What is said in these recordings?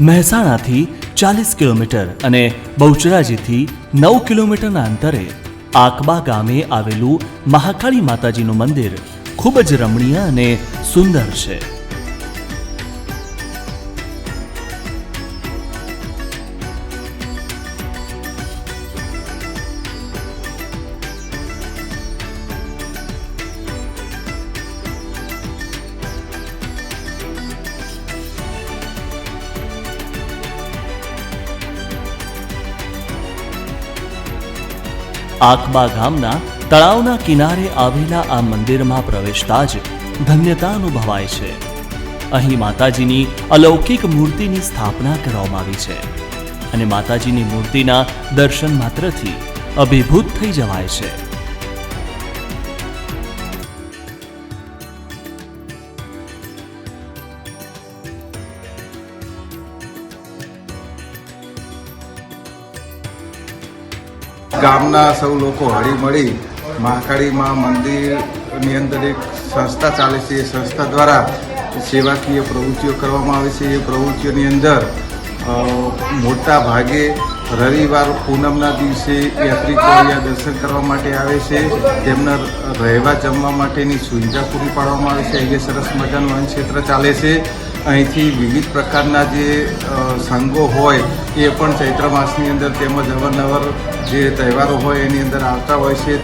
મહેસાણાથી ચાલીસ કિલોમીટર અને બહુચરાજીથી નવ કિલોમીટરના અંતરે આકબા ગામે આવેલું મહાકાળી માતાજીનું મંદિર ખૂબ જ રમણીય અને સુંદર છે. આકબા ગામના તળાવના કિનારે આવેલા આ મંદિરમાં પ્રવેશતા જ ધન્યતા અનુભવાય છે. અહીં માતાજીની અલૌકિક મૂર્તિની સ્થાપના કરવામાં આવી છે અને માતાજીની મૂર્તિના દર્શન માત્રથી અભિભૂત થઈ જવાય છે. ગામના સૌ લોકો હળીમળી મહાકાળીમાં મંદિરની અંદર એક સંસ્થા ચાલે છે. એ સંસ્થા દ્વારા સેવાકીય પ્રવૃત્તિઓ કરવામાં આવે છે. એ પ્રવૃત્તિઓની અંદર મોટા ભાગે રવિવાર પૂનમના દિવસે યાત્રિકો અહીંયા દર્શન કરવા માટે આવે છે. તેમના રહેવા જમવા માટેની સુવિધા પૂરી પાડવામાં આવે છે. અહીંયા સરસ મજાનું વનક્ષેત્ર ક્ષેત્ર ચાલે છે. અહીંથી વિવિધ પ્રકારના જે સંઘો હોય, એ પણ ચૈત્ર માસની અંદર તેમજ અવારનવાર જે તહેવારો હોય એની અંદર આવતા હોય છે.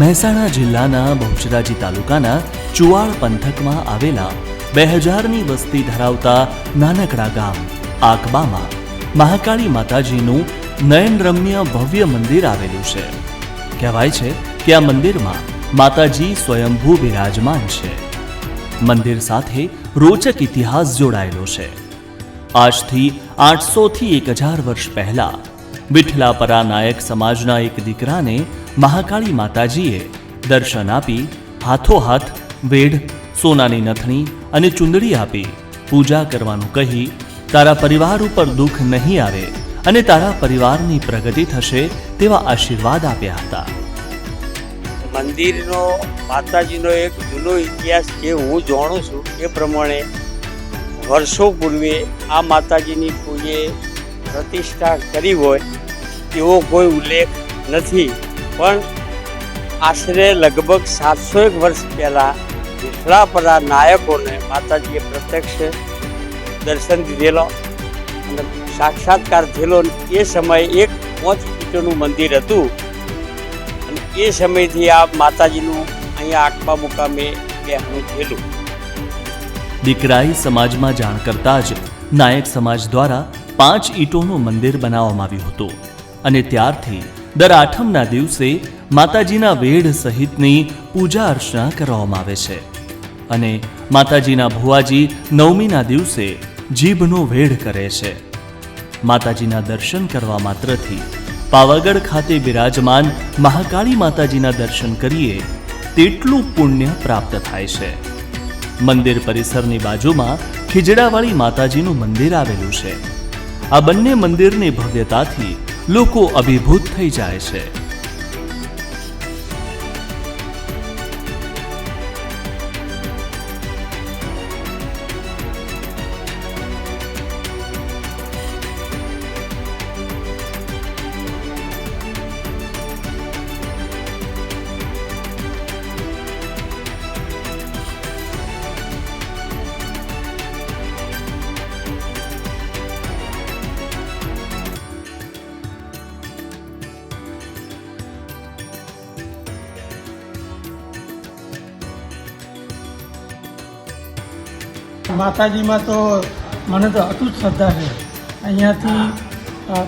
મહેસાણા જિલ્લાના બહુચરાજી તાલુકાના ચુવાડ પંથકમાં આવેલા બે હજારની વસ્તી ધરાવતા નાનકડા ગામ, આકબામાં, મહાકાળી માતાજીનું નયનરમ્ય ભવ્ય મંદિર આવેલું છે. કહેવાય છે કે આ મંદિરમાં માતાજી સ્વયંભૂ બિરાજમાન છે. મંદિર સાથે રોચક ઇતિહાસ જોડાયેલો છે. આજથી આઠસોથી એક હજાર વર્ષ પહેલા વિઠલાપરા નાયક સમાજના એક દીકરાને મહાકાળી માતાજીએ દર્શન આપી હાથોહાથ વેઢ સોનાની નથણી અને ચુંદડી આપી પૂજા કરવાનું કહી તારા પરિવાર ઉપર દુઃખ નહીં આવે અને તારા પરિવારની પ્રગતિ થશે તેવા આશીર્વાદ આપ્યા હતા. મંદિરનો, માતાજીનો એક જૂનો ઇતિહાસ જે હું જાણું છું એ પ્રમાણે વર્ષો પૂર્વે આ માતાજીની કોઈએ પ્રતિષ્ઠા કરી હોય એવો કોઈ ઉલ્લેખ નથી. પણ આશરે લગભગ સાતસો એક વર્ષ પહેલાં વિઠલાપરા નાયકોને માતાજીએ પ્રત્યક્ષ દર્શન દીધેલો અને સાક્ષાત્કાર થયેલો એ સમયે એક પાંચ ઈંટોનું મંદિર હતું. એ સમયથી આ માતાજીનું અહીંયા આકબા મુકામે બેહણું થયેલું. દીકરાઈ સમાજમાં જાણ કરતા જ નાયક સમાજ દ્વારા પાંચ ઈંટોનું મંદિર બનાવવામાં આવ્યું હતું અને ત્યારથી દર આઠમના દિવસે માતાજીના વેઢ સહિતની પૂજા અર્ચના કરવામાં આવે છે. અને માતાજીના ભુવાજી નવમીના દિવસે જીભનો વેઢ કરે છે. માતાજીના દર્શન કરવા માત્રથી પાવાગઢ ખાતે બિરાજમાન મહાકાળી માતાજીના દર્શન કરીએ, તેટલું પુણ્ય પ્રાપ્ત થાય છે. મંદિર પરિસરની બાજુમાં ખીજડાવાળી માતાજીનું મંદિર આવેલું છે. આ બંને મંદિરની ભવ્યતાથી લોકો અભિભૂત થઈ જાય છે. માતાજીમાં તો મને તો અટૂટ શ્રદ્ધા છે. અહીંયાથી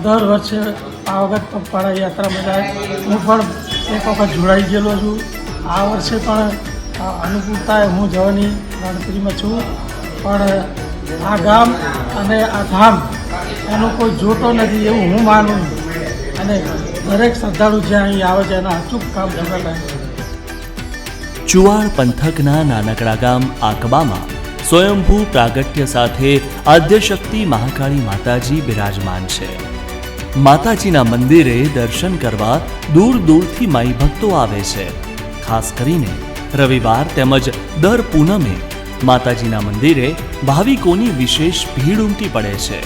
દર વર્ષે પાવાગઢ પગપાળા યાત્રામાં જાય. હું પણ એક વખત જોડાઈ ગયેલો છું. આ વર્ષે પણ અનુકૂળતાએ હું જવાની ગણતરીમાં છું. પણ આ ગામ અને આ ધામ, એનો કોઈ જોતો નથી એવું હું માનું. અને દરેક શ્રદ્ધાળુ જ્યાં અહીં આવે છે, એના અચૂક કામ પૂરા થાય છે. ચુવાડ પંથકના નાનકડા ગામ આકબામાં સ્વયંભૂ પ્રાગટ્ય સાથે આદ્યશક્તિ મહાકાળી માતાજી બિરાજમાન છે. માતાજીના મંદિરે દર્શન કરવા દૂર દૂરથી માઈ ભક્તો આવે છે. ખાસ કરીને રવિવાર તેમજ દર પૂનમે માતાજીના મંદિરે ભાવિકોની વિશેષ ભીડ ઉમટી પડે છે.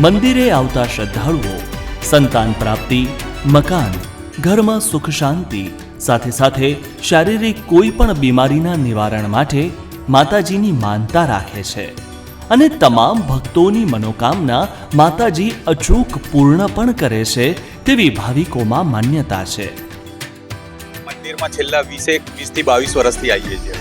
મંદિરે આવતા શ્રદ્ધાળુઓ, સંતાન પ્રાપ્તિ, મકાન, ઘરમાં સુખ શાંતિ, સાથે સાથે શારીરિક કોઈ પણ બીમારીના નિવારણ માટે માતાજીની માનતા રાખે છે અને તમામ ભક્તોની મનોકામના માતાજી અચૂક પૂર્ણ પણ કરે છે તેવી ભાવિકોમાં માન્યતા છે. મંદિરમાં છેલ્લા વીસેક વીસથી બાવીસ વર્ષથી આવીએ છીએ.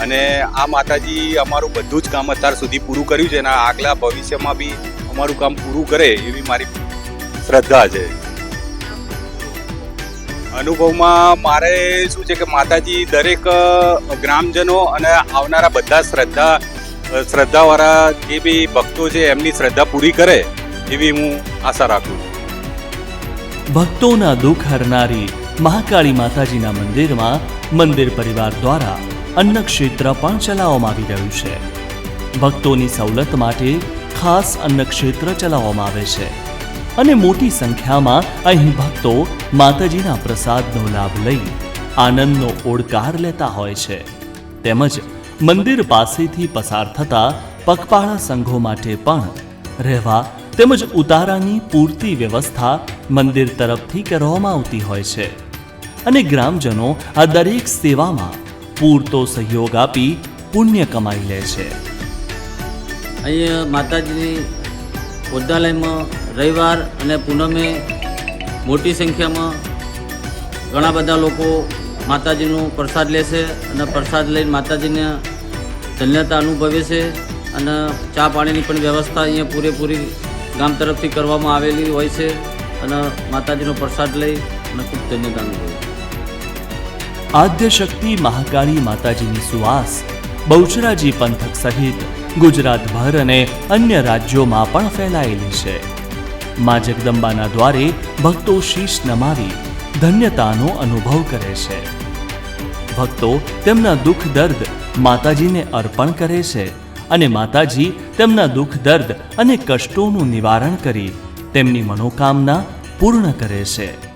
અને આ માતાજી અમારું બધું જ કામ અત્યાર સુધી પૂરું કર્યું છે અને આગલા ભવિષ્યમાં બી અમારું કામ પૂરું કરે એવી મારી શ્રદ્ધા છે. અનુભવમાં મારે શું છે કે માતાજી દરેક ગ્રામજનો અને આવનારા બધા શ્રદ્ધા શ્રદ્ધાવાળા જે બી ભક્તો છે એમની શ્રદ્ધા પૂરી કરે એવી હું આશા રાખું ભક્તોના દુઃખ હરનારી મહાકાળી માતાજીના મંદિરમાં મંદિર પરિવાર દ્વારા અન્ન ક્ષેત્ર પણ ચલાવવામાં આવી રહ્યું છે. ભક્તોની સવલત માટે ખાસ અન્ન ક્ષેત્ર ચલાવવામાં આવે છે. અને મોટી સંખ્યામાં અહીં ભક્તો માતાજીના પ્રસાદનો લાભ લઈ આનંદનો ઓડકાર લેતા હોય છે. તેમજ મંદિર પાસેથી પસાર થતા પગપાળા સંઘો માટે પણ રહેવા તેમજ ઉતારાની પૂરતી વ્યવસ્થા મંદિર તરફથી કરવામાં આવતી હોય છે. અને ગ્રામજનો આ દરેક સેવામાં પૂરતો સહયોગ આપી પુણ્ય કમાઈ લે છે. અહીંયા માતાજીની વૃદ્ધાલયમાં રવિવાર અને પૂનમે મોટી સંખ્યામાં ઘણા બધા લોકો માતાજીનો પ્રસાદ લે છે અને પ્રસાદ લઈને માતાજીને ધન્યતા અનુભવે છે અને ચા પાણીની પણ વ્યવસ્થા અહીંયા પૂરેપૂરી ગામ તરફથી કરવામાં આવેલી હોય છે અને માતાજીનો પ્રસાદ લઈ અને ખૂબ ધન્યતા અનુભવે આદ્ય શક્તિ મહાકાળી માતાજીની સુવાસ, બહુચરાજી પંથક સહિત ગુજરાતભર અને અન્ય રાજ્યોમાં પણ ફેલાયેલી છે. મા જગદંબાના દ્વારે ભક્તો શીશ નમાવી ધન્યતાનો અનુભવ કરે છે. ભક્તો તેમના દુઃખ દર્દ માતાજીને અર્પણ કરે છે અને માતાજી તેમના દુઃખ દર્દ અને કષ્ટોનું નિવારણ કરી તેમની મનોકામના પૂર્ણ કરે છે.